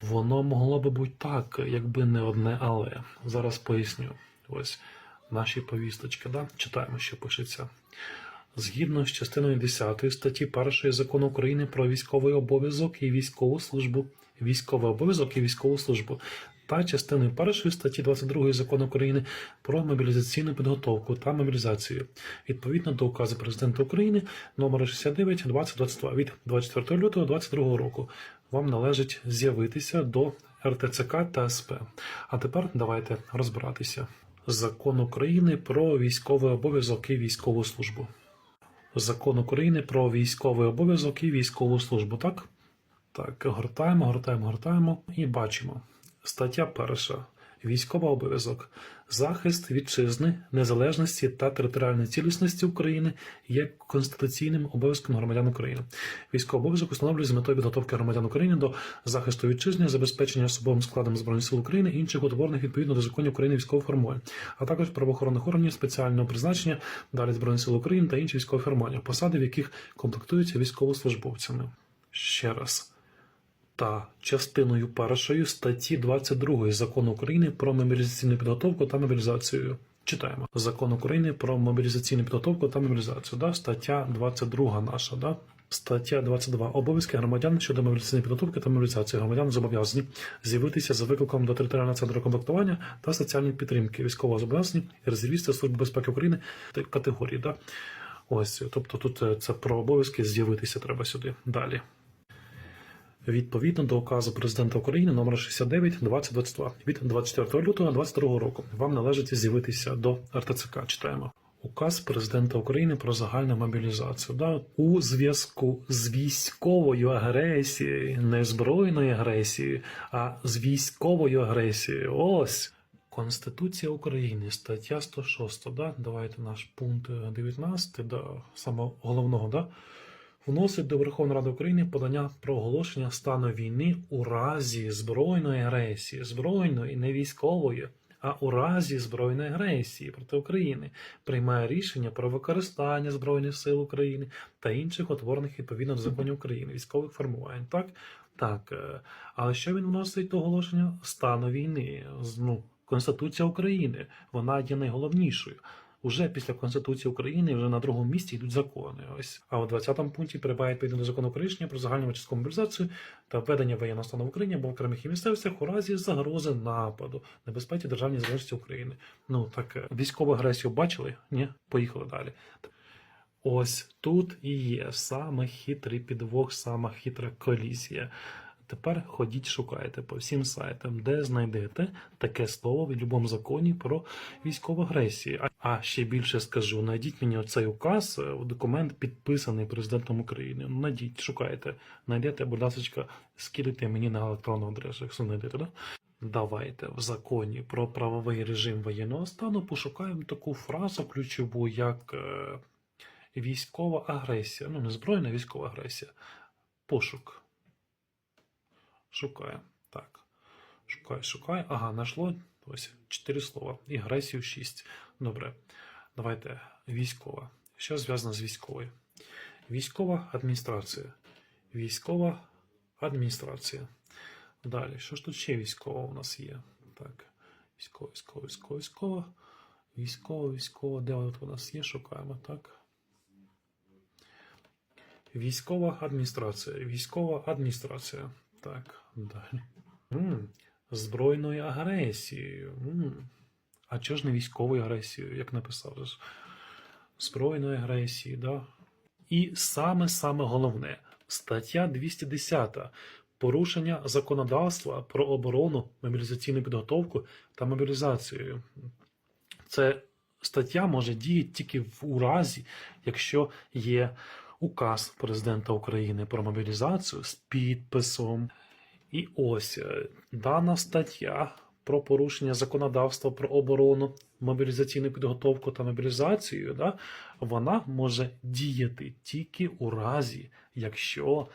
Воно могло би бути так, якби не одне але. Зараз поясню. Ось наші повісточки, да? читаємо, що пишеться. Згідно з частиною 10 статті 1 закону України про військовий обов'язок і військову службу, військовий обов'язок і військову службу та частиною 1 статті 22 закону України про мобілізаційну підготовку та мобілізацію відповідно до указу президента України номер 69 2022 від 24 лютого 2022 року. Вам належить з'явитися до РТЦК та СП. А тепер давайте розбиратися. Закон України про військовий обов'язок і військову службу. Закон України про військовий обов'язок і військову службу, так? Так, гортаємо, гортаємо, гортаємо і бачимо. Стаття перша. Військовий обов'язок. Захист вітчизни, незалежності та територіальної цілісності України є конституційним обов'язком громадян України. Військовий обов'язок встановлює з метою підготовки громадян України до захисту вітчизни, забезпечення особовим складом збройних сил України і інших утворених відповідно до законів України військових формувань, а також правоохоронних органів спеціального призначення, далі збройних сил України та інші військові формування, посади в яких комплектуються військовослужбовцями. Ще раз та частиною першою статті 22 закону України про мобілізаційну підготовку та мобілізацію. Читаємо закон України про мобілізаційну підготовку та мобілізацію. Да? Стаття 22 наша. Да? Стаття 22. Обов'язки громадян щодо мобілізаційної підготовки та мобілізації громадян зобов'язані з'явитися за викликом до територіального центру комплектування та соціальної підтримки військового зобов'язані резервісти Служби безпеки України та категорії. Да? Ось, тобто тут е, це про обов'язки з'явитися треба сюди. Далі. Відповідно до указу президента України номер 69 2022 від 24 лютого 2022 року вам належить з'явитися до РТЦК. Читаємо. Указ президента України про загальну мобілізацію. Да? У зв'язку з військовою агресією, не збройною агресією, а з військовою агресією. Ось Конституція України, стаття 106. Да? Давайте наш пункт 19, да, самого головного, да? Вносить до Верховної Ради України подання про оголошення стану війни у разі збройної агресії, збройної, не військової, а у разі збройної агресії проти України приймає рішення про використання Збройних сил України та інших утворених відповідно до законів України, військових формувань. Так, так. е, Але що він вносить до оголошення стану війни? Ну, Конституція України, вона є найголовнішою. Уже після Конституції України вже на другому місці йдуть закони. Ось а у 20 пункті перебуває відповідно до закону рішення про загальну часткову мобілізацію та введення воєнного стану в Україні або в окремих її місцевостях у разі загрози нападу, небезпеці державній залежності України. Ну так е, військову агресію бачили? Ні, поїхали далі. Ось тут і є саме хитрий підвох, сама хитра колізія. Тепер ходіть, шукайте по всім сайтам, де знайдете таке слово в будь-якому законі про військову агресію. А- ще більше скажу: знайдіть мені оцей указ, е, документ підписаний президентом України. Ну, Найдіть, шукайте, знайдете, будь ласка, скидайте мені на електронну адресу, якщо знайдете, да? Давайте в законі про правовий режим воєнного стану пошукаємо таку фразу ключову, як е, військова агресія. Ну, не збройна військова агресія. Пошук. Шукає. Так. Шукає, шукає. Ага, знайшло. Ось чотири слова. І агресію шість. Добре. Давайте. Військова. Що зв'язано з військовою? Військова адміністрація. Військова адміністрація. Далі. Що ж тут ще військова у нас є? Так. Військова, військова, військова, військова. Військова, військова. Де от у нас є? Шукаємо, так. Військова адміністрація. Військова адміністрація. Так, далі. м Збройною агресією. м А чого ж не військовою агресією, як написав? Збройної агресії, да? І саме-саме головне, стаття 210. Порушення законодавства про оборону, мобілізаційну підготовку та мобілізацію. Це стаття може діяти тільки в разі, якщо є указ президента України про мобілізацію з підписом. І ось е, дана стаття про порушення законодавства про оборону, мобілізаційну підготовку та мобілізацію, да, вона може діяти тільки у разі, якщо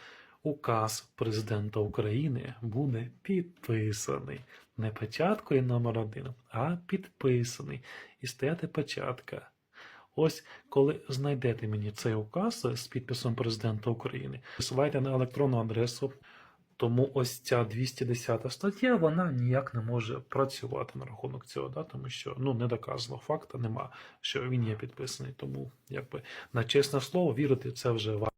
указ президента України буде підписаний. Не печаткою номер один, а підписаний. І стояти печатка. Ось коли знайдете мені цей указ з підписом президента України, висилайте на електронну адресу Тому ось ця 210 стаття вона ніяк не може працювати на рахунок цього, да? тому що ну, не доказано факта, нема, що він є підписаний. Тому якби на чесне слово вірити це вже важко.